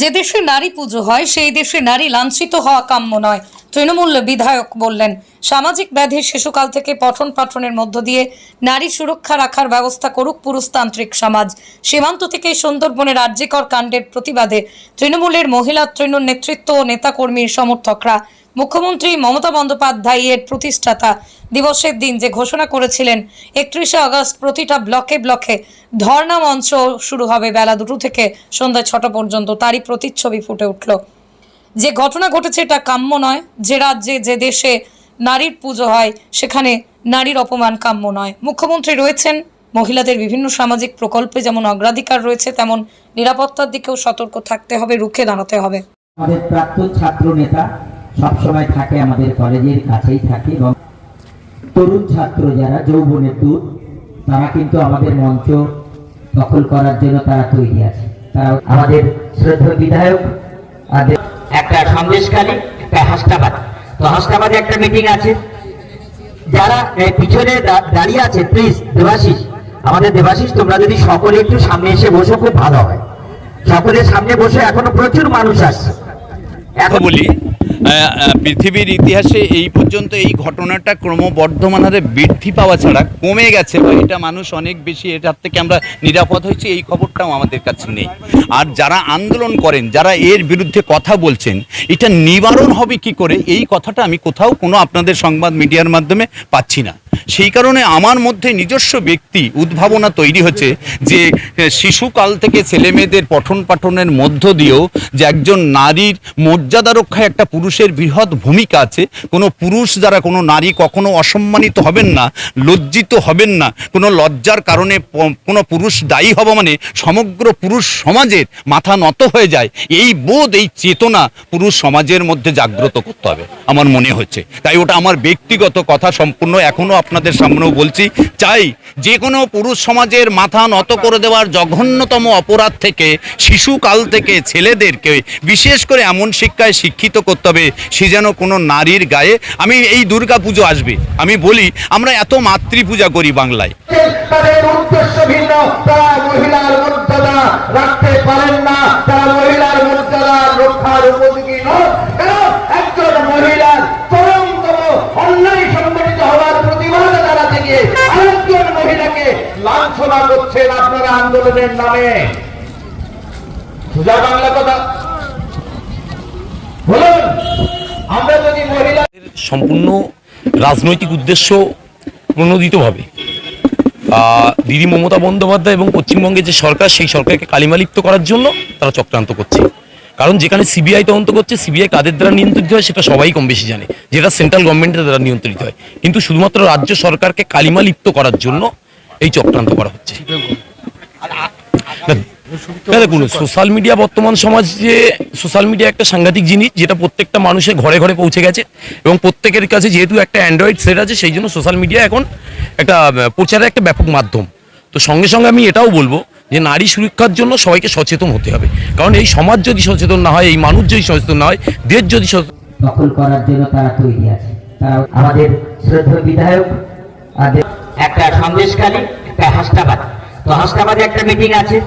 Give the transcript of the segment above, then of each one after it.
যে দেশে নারী পুজো হয়, সেই দেশে নারী লাঞ্ছিত হওয়া কাম্য নয়, তৃণমূল বিধায়ক বললেন। সামাজিক ব্যাধির শিশুকাল থেকে পঠন পাঠনের মধ্য দিয়ে নারী সুরক্ষা রাখার ব্যবস্থা করুক পুরুষতান্ত্রিক সমাজ। সীমান্ত থেকে সুন্দরবনের রাজ্যিকর কাণ্ডের প্রতিবাদে তৃণমূলের মহিলা তৃণ নেতৃত্ব ও নেতাকর্মীর সমর্থকরা মুখ্যমন্ত্রী মমতা বন্দ্যোপাধ্যায়ের প্রতিষ্ঠাতা দিবসের দিন যে ঘোষণা করেছিলেন, একত্রিশে আগস্ট প্রতিটা ব্লকে ব্লকে ধর্ণা মঞ্চ শুরু হবে বেলা দুটো থেকে সন্ধ্যা ছটা পর্যন্ত, তারই প্রতিচ্ছবি ফুটে উঠল। যে ঘটনা ঘটেছে এটা কাম্য নয়, যে রাজ্যে, যে দেশে নারীর পুজো হয়, সেখানে নারীর অপমান কাম্য নয়। মুখ্যমন্ত্রী রয়েছেন, মহিলাদের বিভিন্ন সামাজিক প্রকল্পে যেমন অগ্রাধিকার রয়েছে, তেমন নিরাপত্তার দিকেও সতর্ক থাকতে হবে, রুখে দাঁড়াতে হবে। আমাদের প্রাক্তন ছাত্র নেতা সবসময় থাকে আমাদের কলেজের কাছেই থাকে এবং তরুণ ছাত্র যারা, যৌবনের দূর তারা কিন্তু আমাদের মঞ্চ দখল করার জন্য তারা তৈরি আছে। তারা আমাদের শ্রদ্ধা বিধায়ক একটা সন্দেশকারী একটা হাসনাবাদ। তো হাসনাবাদে একটা মিটিং আছে। যারা পিছনে দাঁড়িয়ে আছে প্লিজ দেবাশিস, আমাদের দেবাশিস, তোমরা যদি সকলে একটু সামনে এসে বসো, খুব ভালো হয়। সকলের সামনে বসে এখনও প্রচুর মানুষ আসছে। কথা বলি পৃথিবীর ইতিহাসে এই পর্যন্ত এই ঘটনাটা ক্রমবর্ধমান হারে বৃদ্ধি পাওয়া ছাড়া কমে গেছে বা এটা মানুষ অনেক বেশি, এটার থেকে আমরা নিরাপদ হয়েছি, এই খবরটাও আমাদের কাছে নেই। আর যারা আন্দোলন করেন, যারা এর বিরুদ্ধে কথা বলছেন, এটা নিবারণ হবে কি করে? এই কথাটা আমি কোথাও কোনো আপনাদের সংবাদ মিডিয়ার মাধ্যমে পাচ্ছি না। সেই কারণে আমার মধ্যে নিজস্ব ব্যক্তি উদ্ভাবনা তৈরি হচ্ছে যে শিশুকাল থেকে ছেলে মেয়েদের পঠন পাঠনের মধ্য দিয়েও যে একজন নারীর মর্যাদা রক্ষায় একটা পুরুষের বৃহৎ ভূমিকা আছে, কোনো পুরুষ যারা কোনো নারী কখনো অসম্মানিত হবেন না, লজ্জিত হবেন না, কোনো লজ্জার কারণে কোনো পুরুষ দায়ী হওয়া মানে সমগ্র পুরুষ সমাজের মাথা নত হয়ে যায়। এই বোধ, এই চেতনা পুরুষ সমাজের মধ্যে জাগ্রত করতে হবে, আমার মনে হচ্ছে। তাই ওটা আমার ব্যক্তিগত কথা সম্পূর্ণ এখনও আপনাদের সামনেও বলছি, চাই যে কোনো পুরুষ সমাজের মাথা নত করে দেওয়ার জঘন্যতম অপরাধ থেকে, শিশুকাল থেকে ছেলেদেরকে বিশেষ করে এমন শিক্ষায় শিক্ষিত করতে হবে, সে যেন কোনো নারীর গায়ে, আমি এই দুর্গা পুজো আসবে, আমি বলি, আমরা এত মাতৃ পূজা করি বাংলায়। তারা মহিলার মর্যাদা রক্ষার উপযোগী নয়। একজন মহিলার আরেকজন লাঞ্ছনা করছেন আপনারা আন্দোলনের নামে। সোজা বাংলা কথা। বলুন, আমরা যদি মহিলা সম্পূর্ণ রাজনৈতিক উদ্দেশ্য প্রণোদিতভাবে। দিদি মমতা বন্দ্যোপাধ্যায় এবং পশ্চিমবঙ্গের যে সরকার, সেই সরকারকে কালিমালিপ্ত করার জন্য তারা চক্রান্ত করছে। কারণ যেখানে সিবিআই তদন্ত করছে, সিবিআই কাদের দ্বারা নিয়ন্ত্রিত হয়, সেটা সবাই কম বেশি জানে। যেটা সেন্ট্রাল গভর্নমেন্টের দ্বারা নিয়ন্ত্রিত হয়। কিন্তু শুধুমাত্র রাজ্য সরকারকে কালিমালিপ্ত করার জন্য এই চক্রান্ত করা হচ্ছে। দেখুন সোশ্যাল মিডিয়া বর্তমান সমাজে সোশ্যাল মিডিয়া একটা সাংঘাতিক জিনিস, যেটা প্রত্যেকটা মানুষের ঘরে ঘরে পৌঁছে গেছে এবং প্রত্যেকের কাছে যেহেতু একটা অ্যান্ড্রয়েড সেট আছে, সেই জন্য সোশ্যাল মিডিয়া এখন একটা প্রচারের একটা ব্যাপক মাধ্যম। তো সঙ্গে সঙ্গে আমি এটাও বলব যে, নারী সুরক্ষার জন্য সবাইকে সচেতন হতে হবে। কারণ এই সমাজ যদি সচেতন না হয়, এই মানুষ যদি সচেতন না হয়, দেশ যদি সচেতন করার জন্য তারা তৈরি আছে। আমাদের শ্রদ্ধা বিধায়ক একটা সন্দেশকারী একটা হাসনাবাদ। তো হাসনাবাদে একটা মিটিং আছে।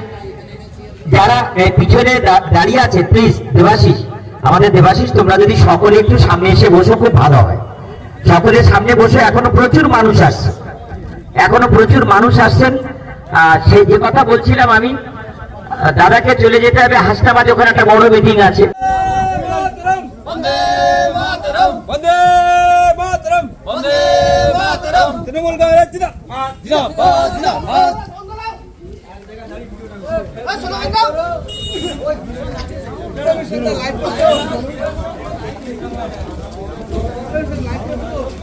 যারা পিছনে দাঁড়িয়ে আছে প্লিজ দেবাশিস। আমাদের দেবাশিস তোমরা যদি সকলে একটু সামনে এসে বসো খুব ভালো হয়। সকলের সামনে বসে এখনও প্রচুর মানুষ আসছে। এখনও প্রচুর মানুষ আসছেন। সেই যে কথা বলছিলাম আমি দাদাকে চলে যেতে হবে। হাসনাবাদে ওখানে একটা বড় মিটিং আছে। তৃণমূল জিন্দাবাদ জিন্দাবাদ জিন্দাবাদ